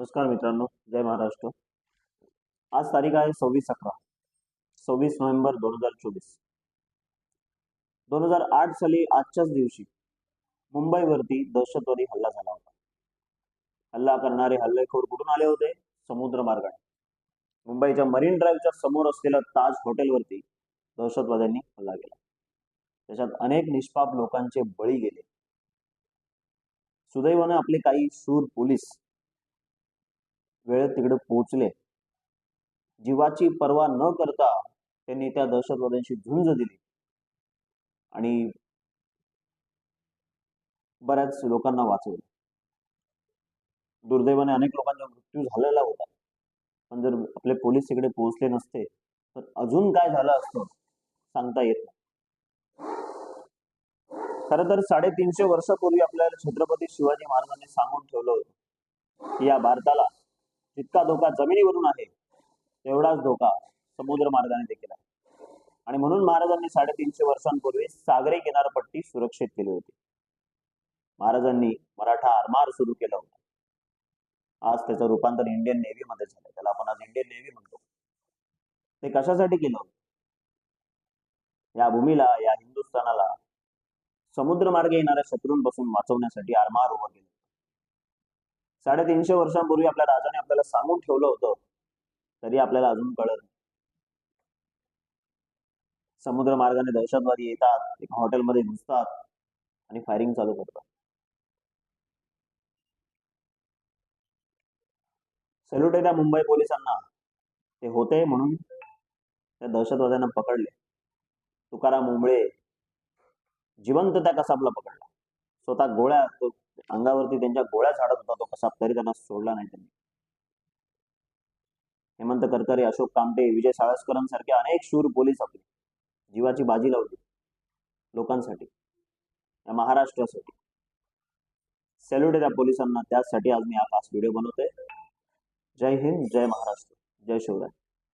नमस्कार मित्रांनो जय महाराष्ट्र. आज तारीख आहे सव्वीस अकरा सव्वीस नोव्हेंबर दोन हजार चोवीस. दोन हजार आठ साली आजच्याच दिवशी मुंबईवरती दहशतवादी हल्ला झाला होता. हल्ला करणारे हल्लेखोर कुठून आले होते? समुद्र मार्गाने मुंबईच्या मरीन ड्राईव्हच्या समोर असलेल्या ताज हॉटेलवरती दहशतवाद्यांनी हल्ला केला. त्याच्यात अनेक निष्पाप लोकांचे बळी गेले. सुदैवाने आपले काही शूर पोलीस वेळेत तिकडे पोहोचले. जीवाची पर्वा न करता त्यांनी त्या दहशतवाद्यांशी झुंज दिली. आणि बऱ्याच लोकांना वाचवलं. दुर्दैवाने अनेक लोकांचा मृत्यू झालेला होता. पण जर आपले पोलीस तिकडे पोहोचले नसते तर अजून काय झालं असतं सांगता येत नाही. खर तर साडेतीनशे वर्षापूर्वी आपल्याला छत्रपती शिवाजी महाराजांनी सांगून ठेवलं होतं की या भारताला जितका धोका जमिनीवरून आहे तेवढाच धोका समुद्र मार्गाने देखील आहे. आणि म्हणून महाराजांनी साडेतीनशे वर्षांपूर्वी सागरी किनारपट्टी सुरक्षित केली होती. महाराजांनी मराठा आरमार सुरू केलं होतं. आज त्याचं रूपांतर इंडियन नेव्ही मध्ये झालं त्याला आपण आज इंडियन नेव्ही म्हणतो. ते कशासाठी केलं होतं? या भूमीला या हिंदुस्थानाला समुद्र मार्गे येणाऱ्या शत्रूंपासून वाचवण्यासाठी आरमार उभं केलं साडेतीनशे वर्षांपूर्वी आपल्या राजाने आपल्याला सांगून ठेवलं होतं. तरी आपल्याला अजून कळत नाही. समुद्र मार्गाने दहशतवादी येतात एका हॉटेलमध्ये घुसतात आणि फायरिंग चालू करतात. सल्यूट आहे त्या मुंबई पोलिसांना. ते होते म्हणून त्या दहशतवाद्यांना पकडले. तुकाराम मुंबळे जिवंत त्या कसाबला पकडला. स्वतः गोळ्या अंगावरती त्यांच्या गोळ्या झाडत होता तो कसा तरी त्यांना सोडला नाही त्यांनी. हेमंत करकरे अशोक कामटे विजय साळसकरांसारखे अनेक शूर पोलीस आपले. जीवाची बाजी लावली. लोकांसाठी. या महाराष्ट्रासाठी. सॅल्यूट आहे त्या पोलिसांना. त्याचसाठी आज मी हा खास व्हिडिओ बनवतोय. जय हिंद जय महाराष्ट्र. जय शिवराय.